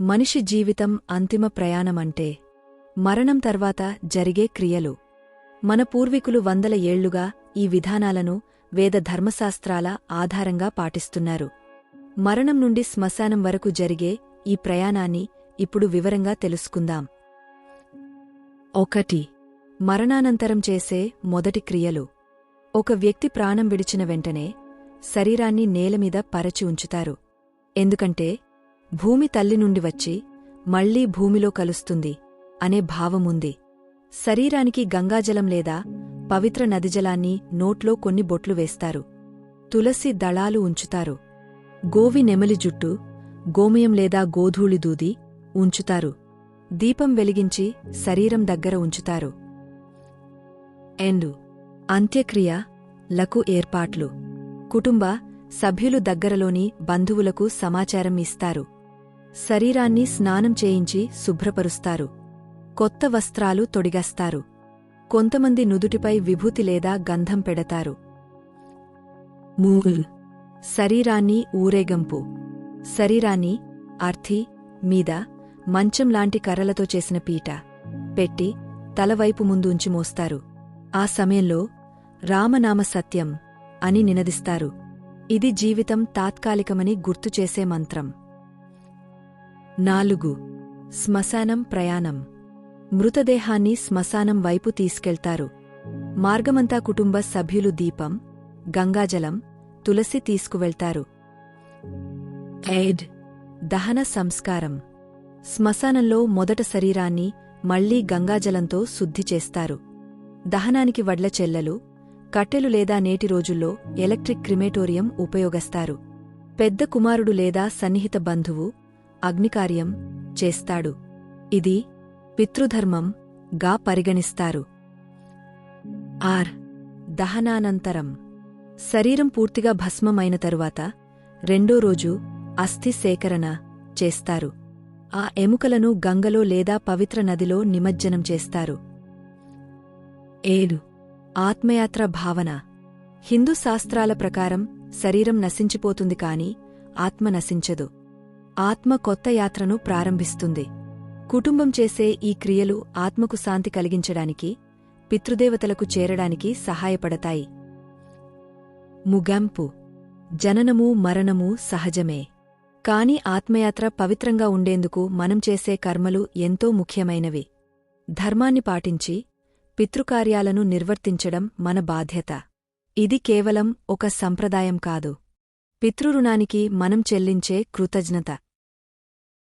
మనిషి జీవితం అంతిమ ప్రయాణమంటే మరణం తర్వాత జరిగే క్రియలు. మన పూర్వీకులు వందల ఏళ్ళుగా ఈ విధానాలను వేద ధర్మశాస్త్రాల ఆధారంగా పాటిస్తున్నారు. మరణం నుండి శ్మశానం వరకు జరిగే ఈ ప్రయాణాన్ని ఇప్పుడు వివరంగా తెలుసుకుందాం. ఒకటి. మరణానంతరం చేసే మొదటి క్రియలు. ఒక వ్యక్తి ప్రాణం విడిచిన వెంటనే శరీరాన్ని నేలమీద పరచి ఉంచుతారు. ఎందుకంటే భూమి తల్లి నుండి వచ్చి మళ్ళీ భూమిలో కలుస్తుంది అనే భావముంది. శరీరానికి గంగాజలం లేదా పవిత్ర నదిజలాన్ని నోట్లో కొన్ని బొట్లు వేస్తారు. తులసి దళాలు ఉంచుతారు. గోవి నెమలి జుట్టు గోమయం లేదా గోధూళి దూది ఉంచుతారు. దీపం వెలిగించి శరీరం దగ్గర ఉంచుతారు. ఎండు అంత్యక్రియ లకు ఏర్పాట్లు. కుటుంబ సభ్యులు దగ్గరలోని బంధువులకు సమాచారం ఇస్తారు. శరీరాన్ని స్నానం చేయించి శుభ్రపరుస్తారు. కొత్త వస్త్రాలు తొడిగస్తారు. కొంతమంది నుదుటిపై విభూతి లేదా గంధం పెడతారు. శరీరాన్ని ఊరేగంపు. శరీరాన్ని అర్థి మీద మంచం లాంటి కర్రలతో చేసిన పీట. పెట్టి తలవైపు ముందు ఉంచి మోస్తారు. ఆ సమయంలో రామనామ సత్యం అని నినదిస్తారు. ఇది జీవితం తాత్కాలికమని గుర్తుచేసే మంత్రం. నాలుగు. శ్మశానం ప్రయాణం. మృతదేహాన్ని శ్మశానం వైపు తీసుకెళ్తారు. మార్గమంతా కుటుంబ సభ్యులు దీపం గంగాజలం తులసి తీసుకువెళ్తారు. ఎయిడ్ దహన సంస్కారం. శ్మశానంలో మొదట శరీరాన్ని మళ్ళీ గంగాజలంతో శుద్ధి చేస్తారు. దహనానికి వడ్ల చెల్లలు కట్టెలు లేదా నేటి రోజుల్లో ఎలక్ట్రిక్ క్రిమేటోరియం ఉపయోగిస్తారు. పెద్ద కుమారుడు లేదా సన్నిహిత బంధువు అగ్నికార్యం చేస్తాడు. ఇది పితృధర్మం గా పరిగణిస్తారు. ఆర్. దహనానంతరం. శరీరం పూర్తిగా భస్మమైన తరువాత రెండో రోజు అస్థి సేకరణ చేస్తారు. ఆ ఎముకలను గంగలో లేదా పవిత్ర నదిలో నిమజ్జనం చేస్తారు. ఏడు. ఆత్మయాత్ర భావన. హిందూ శాస్త్రాల ప్రకారం శరీరం నశించిపోతుంది కాని ఆత్మ నశించదు. ఆత్మ కొత్త యాత్రను ప్రారంభిస్తుంది. కుటుంబం చేసే ఈ క్రియలు ఆత్మకు శాంతి కలిగించడానికి పితృదేవతలకు చేరడానికి సహాయపడతాయి. ముగాంపు. జననము మరణము సహజమే. కాని ఆత్మయాత్ర పవిత్రంగా ఉండేందుకు మనం చేసే కర్మలు ఎంతో ముఖ్యమైనవి. ధర్మాన్ని పాటించి పితృకార్యాలను నిర్వర్తించడం మన బాధ్యత. ఇది కేవలం ఒక సంప్రదాయం కాదు. పితృరుణానికి మనం చెల్లించే కృతజ్ఞత.